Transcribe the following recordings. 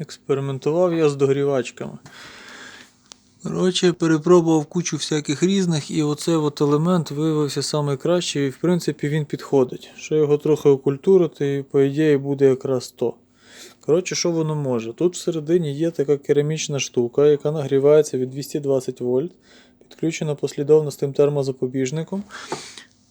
Експериментував я з догрівачками. Коротше, перепробував кучу всяких різних, і оцей от елемент виявився найкращий, і в принципі він підходить. Що його трохи окультурити, і по ідеї буде якраз то. Коротше, що воно може? Тут всередині є така керамічна штука, яка нагрівається від 220 вольт, підключена послідовно з тим термозапобіжником.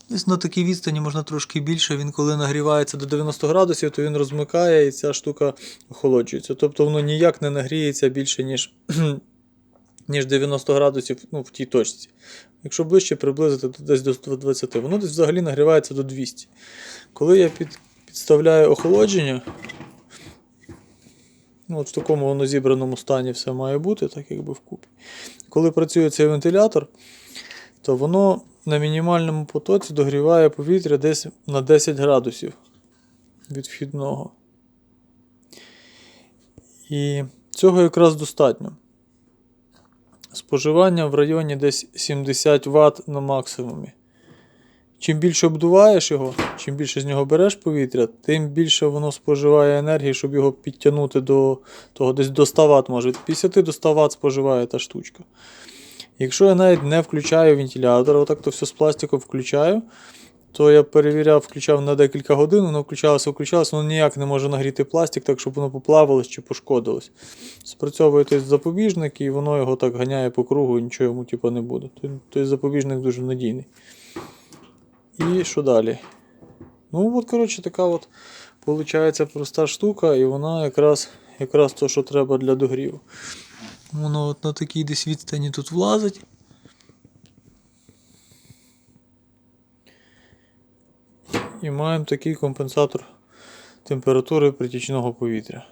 Десь на такій відстані можна трошки більше. Він коли нагрівається до 90 градусів, то він розмикає і ця штука охолоджується. Тобто воно ніяк не нагріється більше, ніж, ніж 90 градусів ну, в тій точці. Якщо ближче приблизити то десь до 120, воно десь взагалі нагрівається до 200. Коли я під, підставляю охолодження, ну, от в такому воно зібраному стані все має бути, так якби вкупі. Коли працює цей вентилятор, то воно на мінімальному потоці догріває повітря десь на 10 градусів від вхідного. І цього якраз достатньо. Споживання в районі десь 70 Вт на максимумі. Чим більше обдуваєш його, чим більше з нього береш повітря, тим більше воно споживає енергії, щоб його підтягнути до того, десь до 100 Вт, може. Від 50 до 100 Вт споживає та штучка. Якщо я навіть не включаю вентилятор, отак то все з пластику включаю, то я перевіряв, включав на декілька годин, воно включалося, включалося, воно ніяк не може нагріти пластик, так щоб воно поплавилось чи пошкодилось. Спрацьовує той запобіжник, і воно його так ганяє по кругу, і нічого йому типу, не буде. Той, запобіжник дуже надійний. І що далі? Ну, от, коротше, така от виходить проста штука, і вона якраз, якраз то, що треба для догріву. Воно от на такій десь відстані тут влазить. І маємо такий компенсатор температури притічного повітря.